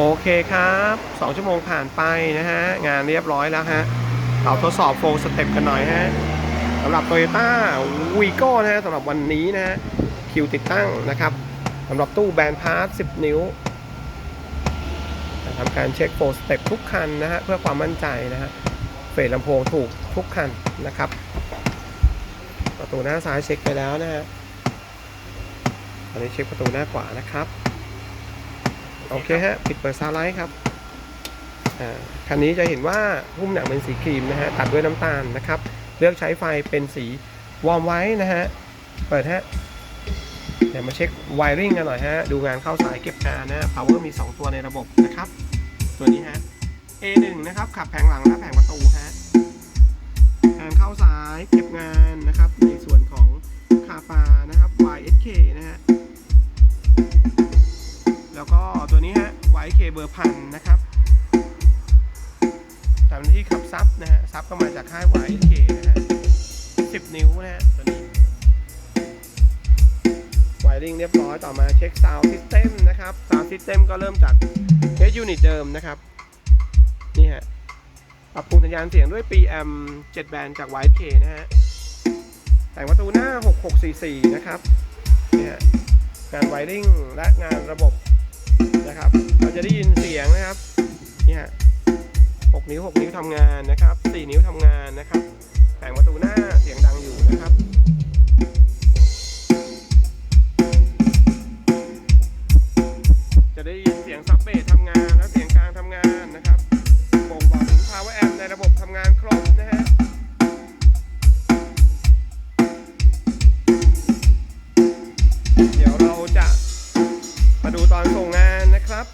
โอเคครับ 2 ชั่วโมงผ่านไปนะฮะ งานเรียบร้อยแล้วฮะ เราทดสอบโฟล์สเต็ปกันหน่อยฮะสำหรับ Toyota v i g o นะฮะสำหรับวันนี้นะฮะ คิวติดตั้งนะครับสำหรับตู้แบนพาร์ท 10 นิ้วทำการเช็คโฟล์สเต็ปทุกคันนะฮะ เพื่อความมั่นใจนะฮะ เฟสลำโพงถูกทุกคันนะครับ ประตูหน้าซ้ายเช็คไปแล้วนะฮะ ตอนนี้เช็คประตูหน้าขวานะครับ โอเคฮะปิดเปิดซาไลท์ครับอ่าคันนี้จะเห็นว่าหุ้มหนังเป็นสีครีมนะฮะตัดด้วยน้ำตาลนะครับ เลือกใช้ไฟเป็นสีวอร์มไว้นะฮะเปิดฮะเดี๋ยวมาเช็คไวริงกันหน่อยฮะดูงานเข้าสายเก็บงานนะ power มี 2 ตัวในระบบนะครับ ตัวนี้ฮะ A1 นะครับขับแผงหลังและแผงประตูฮะงานเข้าสายเก็บงาน แล้วก็ตัวนี้ฮะ YK เบอร์พันนะครับทำหน้าที่ขับซับนะฮะซับก็มาจากค่าย YK นะฮะ10นิ้วนะฮะตัวนี้ไวริงเรียบร้อยต่อมาเช็ค Sound System นะครับ Sound System ก็เริ่มจาก Base Unit เดิมนะครับนี่ฮะปรับปรุงสัญญาณเสียงด้วย PM 7 แบนจาก YK นะฮะแต่งประตูหน้า 6644 นะครับเนี่ยฮะงานไวริงและงานระบบ 6นิ้ว6นิ้วทำงานนะครับ 4 นิ้วทำงานนะครับแผงประตูหน้าเสียงดังอยู่นะครับจะได้ยินเสียงซับเบสทำงานและเสียงกลางทำงานนะครับบ่งบอกถึง power amp ในระบบทำงานครบนะฮะเดี๋ยวเราจะมาดูตอนส่งงานนะครับ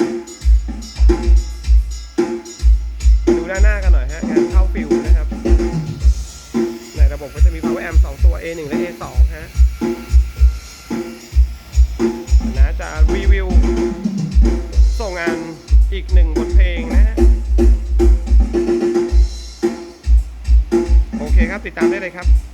มาดูด้านหน้ากันหน่อยฮะงานเข้าฟิวนะครับ ในระบบก็จะมี power amp งตัว A1 และ A2 ฮะนะจะรีวิว ส่งงานอีกหนึ่งบทเพลงนะฮะโอเคครับติดตามได้เลยครับ